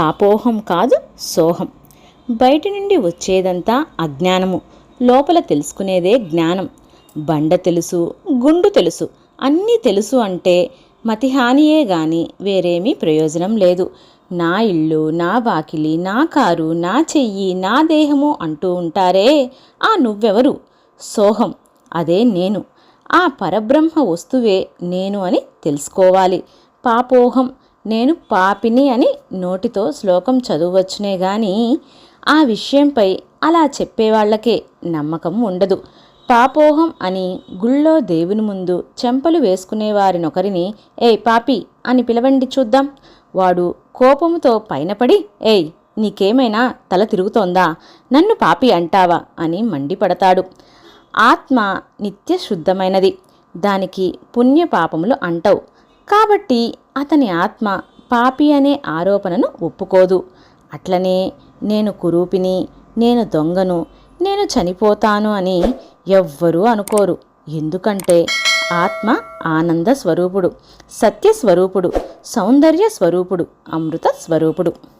పాపోహం కాదు సోహం. బయటి నుండి వచ్చేదంతా అజ్ఞానము. లోపల తెలుసుకునేదే జ్ఞానం. బండ తెలుసు గుండు తెలుసు. అన్నీ తెలుసు అంటే మతిహానియే గాని వేరేమీ ప్రయోజనం లేదు. నా ఇల్లు నా వాకిలి నా కారు నా చెయ్యి నా దేహము అంటూ ఉంటారే ఆ నువ్వెవరు? సోహం. అదే నేను. ఆ పరబ్రహ్మ వస్తువే నేను అని తెలుసుకోవాలి. పాపోహం. నేను పాపిని అని నోటితో శ్లోకం చదువచ్చునే గాని ఆ విషయంపై అలా చెప్పేవాళ్ళకే నమ్మకం ఉండదు. పాపోహం అని గుళ్ళో దేవుని ముందు చెంపలు వేసుకునే వారినొకరిని ఏయ్ పాపి అని పిలవండి చూద్దాం. వాడు కోపముతో పైనపడి ఏయ్ నీకేమైనా తల తిరుగుతోందా? నన్ను పాపి అంటావా? అని మండిపడతాడు. ఆత్మ నిత్య శుద్ధమైనది దానికి పుణ్యపాపములు అంటవు. కాబట్టి అతని ఆత్మ పాపి అనే ఆరోపణను ఒప్పుకోదు. అట్లనే నేను కురూపిని నేను దొంగను నేను చనిపోతాను అని ఎవ్వరూ అనుకోరు. ఎందుకంటే ఆత్మ ఆనంద స్వరూపుడు సత్య స్వరూపుడు సౌందర్య స్వరూపుడు అమృత స్వరూపుడు.